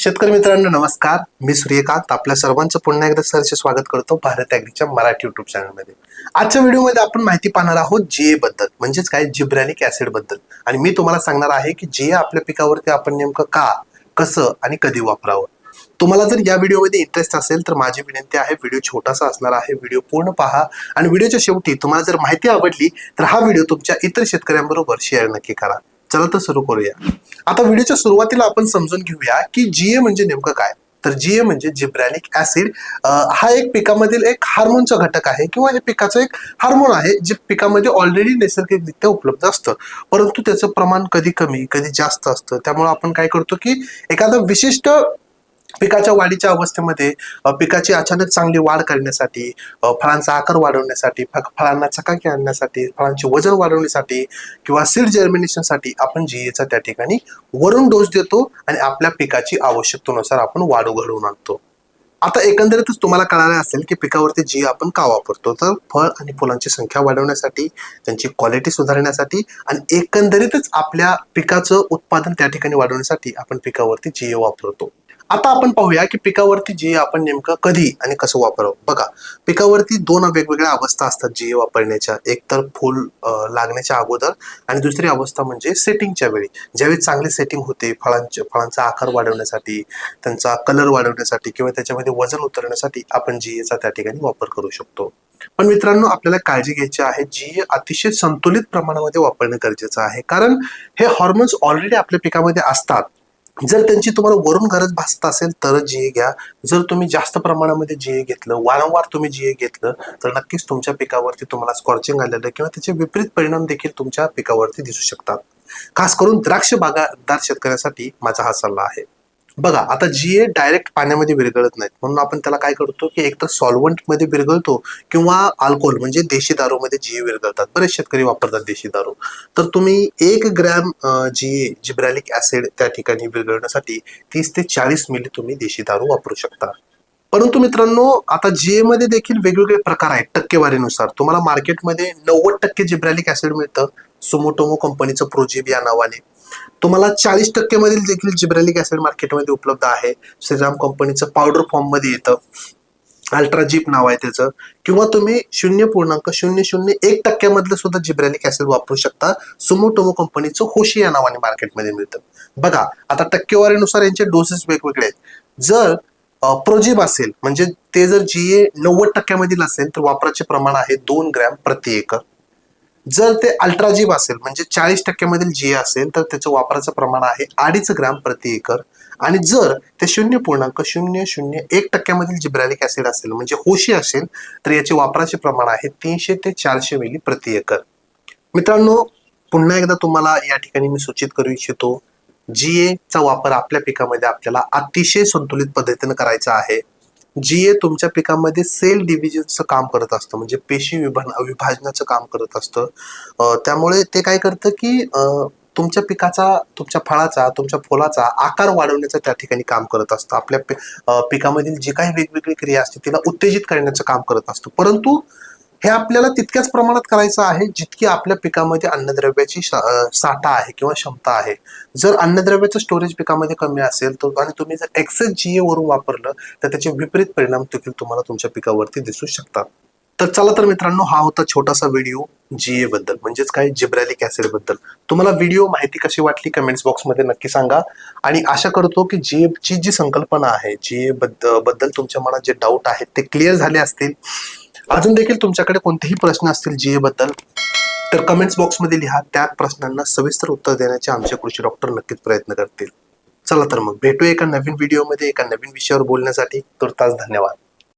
शेतकरी मित्रांनो नमस्कार. मी सूर्यकांत. आपल्या सर्वांचं पुन्हा एकदा सरचे स्वागत करतो भारत ॲग्रीच्या मराठी युट्यूब चॅनलमध्ये आजच्या व्हिडिओमध्ये आपण माहिती पाहणार आहोत जीए बद्दल म्हणजेच काय? जिब्रॅनिक ऍसिडबद्दल. आणि मी तुम्हाला सांगणार आहे की जीए आपल्या पिकावरती आपण नेमकं का कसं आणि कधी वापरावं. तुम्हाला जर या व्हिडिओमध्ये इंटरेस्ट असेल तर माझी विनंती आहे व्हिडिओ छोटासा असणार आहे व्हिडिओ पूर्ण पहा. आणि व्हिडिओच्या शेवटी तुम्हाला जर माहिती आवडली तर हा व्हिडिओ तुमच्या इतर शेतकऱ्यांबरोबर शेअर नक्की करा. चला तर सुरू करूया. आता व्हिडिओच्या सुरुवातीला आपण समजून घेऊया की जीए म्हणजे नेमकं काय? तर जीए म्हणजे जिब्रॅनिक ऍसिड. हा एक पिकामधील एक हार्मोनचा घटक आहे किंवा हे पिकाचं एक हार्मोन आहे जे पिकामध्ये ऑलरेडी नैसर्गिकरित्या उपलब्ध असतं. परंतु त्याचं प्रमाण कधी कमी कधी जास्त असतं. त्यामुळे आपण काय करतो की एखादं विशिष्ट पिकाच्या वाढीच्या अवस्थेमध्ये पिकाची अचानक चांगली वाढ करण्यासाठी फळांचा आकार वाढवण्यासाठी फळांना चकाकी आणण्यासाठी फळांचे वजन वाढवण्यासाठी किंवा सीड जर्मिनेशनसाठी आपण जीएचा त्या ठिकाणी वरून डोस देतो आणि आपल्या पिकाची आवश्यकतेनुसार आपण वाढ घडवून आणतो. आता एकंदरीतच तुम्हाला कळालं असेल की पिकावरती जी आपण का वापरतो? तर फळ आणि फुलांची संख्या वाढवण्यासाठी त्यांची क्वालिटी सुधारण्यासाठी आणि एकंदरीतच आपल्या पिकाचं उत्पादन त्या ठिकाणी वाढवण्यासाठी आपण पिकावरती जी वापरतो. आता आपण पाहूया की पिकावरती जी आपण नेमकं कधी आणि कसं वापरावं. बघा पिकावरती दोन वेगवेगळ्या अवस्था असतात जी वापरण्याच्या. एक तर फुल लागण्याच्या अगोदर आणि दुसरी अवस्था म्हणजे सेटिंगच्या वेळी. ज्यावेळी चांगली सेटिंग होते फळांचे फळांचा आकार वाढवण्यासाठी त्यांचा कलर वाढवण्यासाठी किंवा त्याच्यामध्ये वजन उतरण्यासाठी आपण जीएचा त्या ठिकाणी वापर करू शकतो. पण मित्रांनो आपल्याला काळजी घ्यायची आहे जी अतिशय संतुलित प्रमाणामध्ये वापरणं गरजेचं आहे. कारण हे हॉर्मोन्स ऑलरेडी आपल्या पिकामध्ये असतात. जर त्यांची तुम्हाला वरून गरज भासत असेल तरच जीए घ्या. जर तुम्ही जास्त प्रमाणामध्ये जीए घेतलं वारंवार तुम्ही जीए घेतलं तर नक्कीच तुमच्या पिकावरती तुम्हाला स्कॉर्चिंग आलेलं किंवा त्याचे विपरीत परिणाम देखील तुमच्या पिकावरती दिसू शकतात. खास करून द्राक्ष बागायतदार शेतकऱ्यासाठी माझा हा सल्ला आहे. बघा आता जीए डायरेक्ट पाण्यामध्ये विरघळत नाहीत म्हणून आपण त्याला काय करतो की एकतर सॉल्वंटमध्ये विरघळतो किंवा अल्कोहोल म्हणजे देशी दारूमध्ये जीए विरघळतात. बरेच शेतकरी वापरतात देशी दारू. तर तुम्ही एक ग्रॅम जीए जिब्रॅलिक ऍसिड त्या ठिकाणी विरघळण्यासाठी तीस ते चाळीस मिली तुम्ही देशी दारू वापरू शकता. परंतु मित्रांनो आता जीए मध्ये देखील वेगवेगळे प्रकार आहेत टक्केवारीनुसार. तुम्हाला मार्केटमध्ये नव्वद टक्के जिब्रॅलिक ऍसिड मिळतं. सुमोटोमो कंपनीचं प्रोजेब या नावाने तुम्हाला चाळीस टक्के मधील देखील जिब्रॅलिक ऍसिड मार्केटमध्ये उपलब्ध आहे. श्रीराम कंपनीचं पावडर फॉर्ममध्ये येतं. अल्ट्राजीप नाव आहे त्याचं. किंवा तुम्ही शून्य पूर्णांक शून्य शून्य एक टक्क्यामधलं सुद्धा जिब्रॅलिक ऍसिड वापरू शकता. सुमोटोमो कंपनीचं होशी या नावाने मार्केटमध्ये मिळतं. बघा आता टक्केवारीनुसार यांचे डोसेस वेगवेगळे आहेत. जर प्रोजिब असेल म्हणजे ते जर जीए नव्वद टक्क्यामधील असेल तर वापराचे प्रमाण आहे दोन ग्रॅम प्रति एकर. जर ते अल्ट्राजीब असेल म्हणजे चाळीस टक्क्यामधील जी असेल तर त्याचं वापराचं प्रमाण आहे अडीच ग्राम प्रति एकर. आणि जर ते शून्य पूर्णांक शून्य शून्य एक टक्क्यामधील जिब्रॅलिक ऍसिड असेल म्हणजे होशी असेल तर याचे वापराचे प्रमाण आहे तीनशे ते चारशे मिली प्रति एकर. मित्रांनो पुन्हा एकदा तुम्हाला या ठिकाणी मी सूचित करू इच्छितो जीए चा वापर आपल्या पिकामध्ये आपल्याला अतिशय संतुलित पद्धतीने करायचा आहे. जी ए तुमच्या पिकामध्ये सेल डिव्हिजनचं काम करत असतं म्हणजे पेशी विभा विभाजनाचं काम करत असतं. त्यामुळे ते काय करतं की तुमच्या पिकाचा तुमच्या फळाचा तुमच्या फुलाचा आकार वाढवण्याचं त्या ठिकाणी काम करत असतं. आपल्या पिकामधील जी काही वेगवेगळी क्रिया असते तिला उत्तेजित करण्याचं काम करत असतं. परंतु हे आपल्याला तितक्याच प्रमाणात करायचं आहे जितकी आपल्या पिकामध्ये अन्नद्रव्याची साठा आहे किंवा क्षमता आहे. जर अन्नद्रव्याचं स्टोरेज पिकामध्ये कमी असेल तर आणि तुम्ही जर एक्सेस जीए वरून वापरलं तर त्याचे विपरीत परिणाम देखील तुम्हाला तुमच्या पिकावरती दिसू शकतात. तर चला तर मित्रांनो हा होता छोटासा व्हिडिओ जीए बद्दल म्हणजेच काय? जिब्रॅलिक ऍसिडबद्दल. तुम्हाला व्हिडिओ माहिती कशी वाटली कमेंट्स बॉक्समध्ये नक्की सांगा. आणि आशा करतो की जीए ची जी संकल्पना आहे जीए बद्दल बद्दल तुमच्या मनात जे डाऊट आहेत ते क्लिअर झाले असतील. अजून देखील तुमच्याकडे कोणतेही प्रश्न असतील जीए बद्दल तर कमेंट्स बॉक्समध्ये लिहा. त्या प्रश्नांना सविस्तर उत्तर देण्याचे आमचे कृषी डॉक्टर नक्कीच प्रयत्न करतील. चला तर मग भेटू एका नवीन व्हिडिओमध्ये एका नवीन विषयावर बोलण्यासाठी. तुर्तास धन्यवाद.